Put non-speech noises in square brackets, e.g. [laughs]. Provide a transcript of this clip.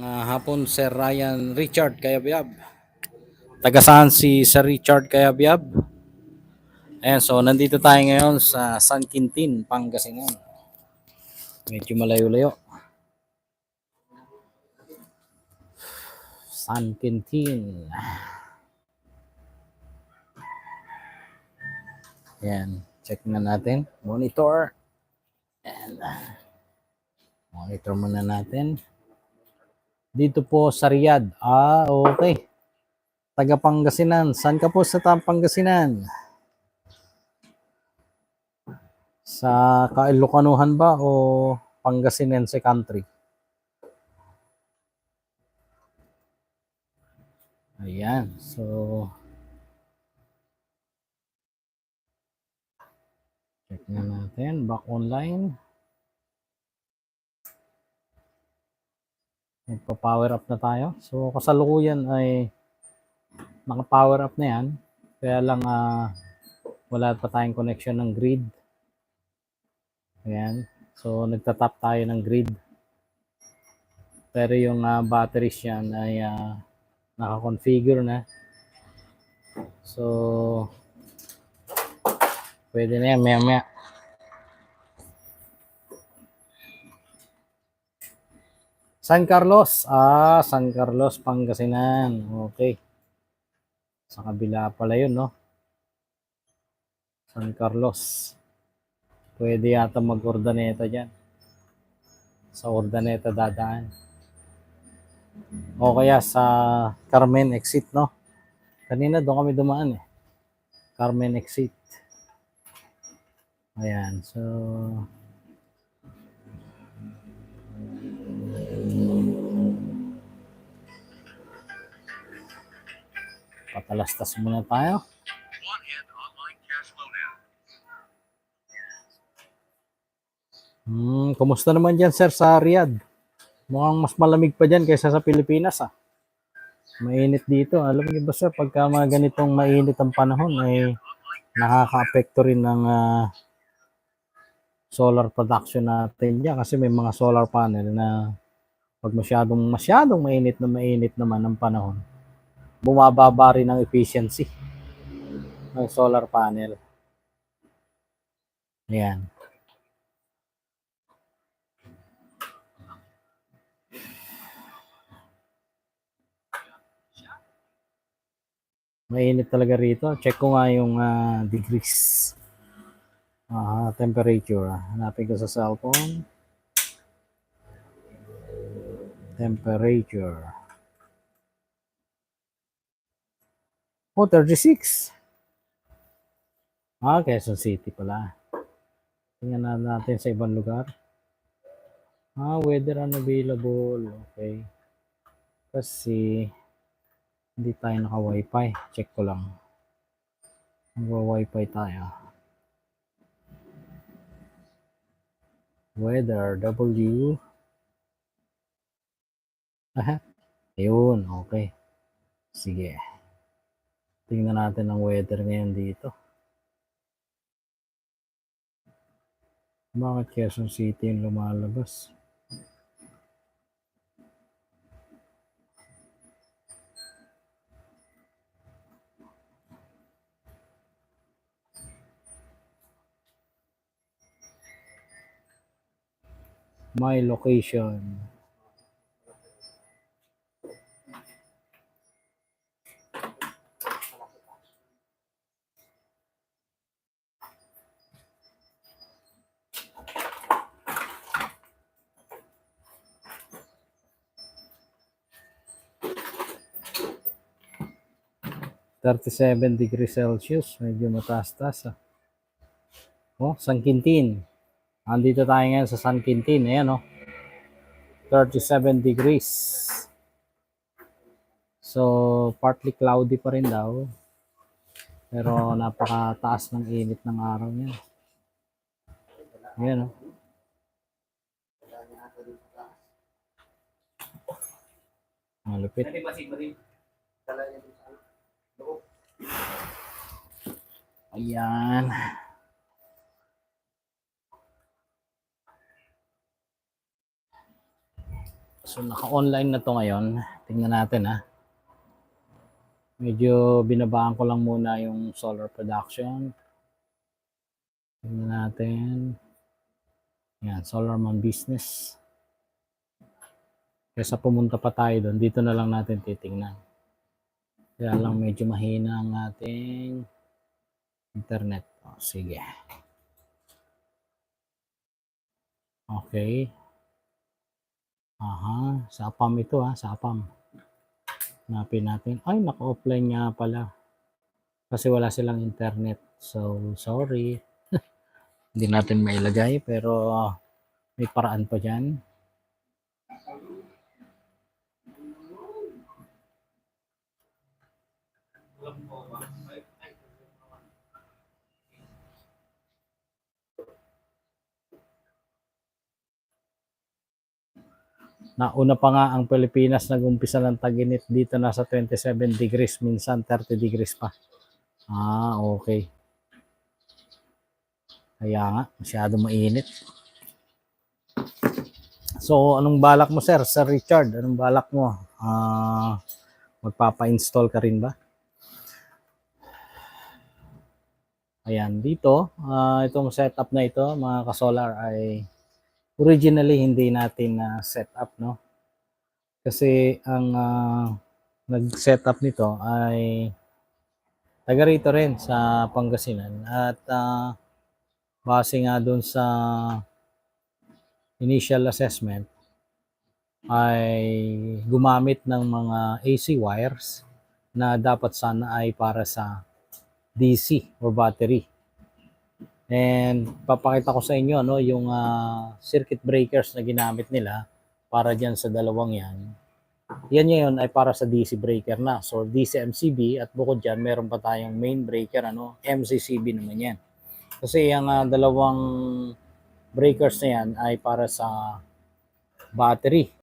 Ah, hapon Sir Ryan Richard Kayabyab. Taga saan si Sir Richard Kayabyab? Ayan, so nandito tayo ngayon sa San Quintin, Pangasinan. Medyo malayo-layo. San Quintin. Ayan, check na natin. Monitor. And, monitor muna natin. Dito po sa Riyadh. Ah, okay. Taga Pangasinan. Saan ka po sa Pangasinan? Sa Kailokanuhan ba o Pangasinense country? Ayan. So, check na natin. Back online. Nagpa-power up na tayo. So, kasalukuyan ay naka-power up na yan. Kaya lang ah, wala pa tayong connection ng grid. Ayan. So, nagtatap tayo ng grid. Pero yung ah, batteries yan ay ah, naka-configure na. So, pwede na yan maya San Carlos. Ah, San Carlos, Pangasinan. Okay. Sa kabila pala yun, no? San Carlos. Pwede yata mag-ordaneta dyan. Sa ordaneta dadaan. O kaya sa Carmen exit, no? Kanina doon kami dumaan eh. Carmen exit. Ayan, so... Patalastas muna tayo. Hmm, kumusta naman dyan, sir, sa Riyadh? Mukhang mas malamig pa dyan kaysa sa Pilipinas, ah. Mainit dito. Alam niyo ba, sir, pagka mga ganitong mainit ang panahon, ay nakaka-apekto rin ng ah, solar production natin dyan kasi may mga solar panel na pag masyadong masyadong mainit na mainit naman ang panahon, bumababa rin ang efficiency ng solar panel. Ayan. Mainit talaga rito. Check ko nga yung ah, degrees. Ah, temperature. Hanapin ko sa cellphone. Temperature. Oh, 36. Ah, Quezon City pala. Tingnan na natin sa ibang lugar. Ah, weather unavailable. Okay. Kasi hindi tayo naka-wifi. Check ko lang. Nagwa-wifi tayo. Weather, W. Aha. Ayun, okay. Sige. Tingnan natin ang weather ngayon dito. Bakit Quezon City yung lumalabas? My location. Thirty-seven degrees Celsius. Medyo mataas-taas ah. Oh, San Quintin. Andito tayo ngayon sa San Quintin. Ayan oh. 37 degrees. So, partly cloudy pa rin daw. Pero napakataas ng init ng araw niya. Ayan oh. Malupit. Ayan. So naka-online na to ngayon. Tingnan natin ha. Medyo binabaan ko lang muna yung solar production. Tingnan natin. Yan, Solarman Business. Kesa pumunta pa tayo doon, dito na lang natin titingnan. Kaya lang medyo mahina ang ating internet. O, sige. Okay. Aha, sapam ito ha, sapam. Hanapin natin. Ay, naka-offline nga pala. Kasi wala silang internet. So, sorry. [laughs] Hindi natin mailagay, pero may paraan pa dyan. Nauna pa nga ang Pilipinas nag-umpisa ng taginit dito nasa 27 degrees, minsan 30 degrees pa. Ah, okay. Kaya nga, masyado mainit. So, anong balak mo, sir? Sir Richard, anong balak mo? Ah, magpapa-install ka rin ba? Ayan, dito, ah, itong setup na ito, mga kasolar, ay originally hindi natin na set up, no? Kasi ang ah, nag-setup nito ay taga rito rin sa Pangasinan at ah, base nga doon sa initial assessment ay gumamit ng mga AC wires na dapat sana ay para sa DC or battery. And papakita ko sa inyo no yung ah, circuit breakers na ginamit nila para diyan sa dalawang 'yan. Yan ngayon ay para sa DC breaker na. So DC MCB at bukod diyan meron pa tayong main breaker ano, MCCB naman 'yan. Kasi yung ah, dalawang breakers na yan ay para sa battery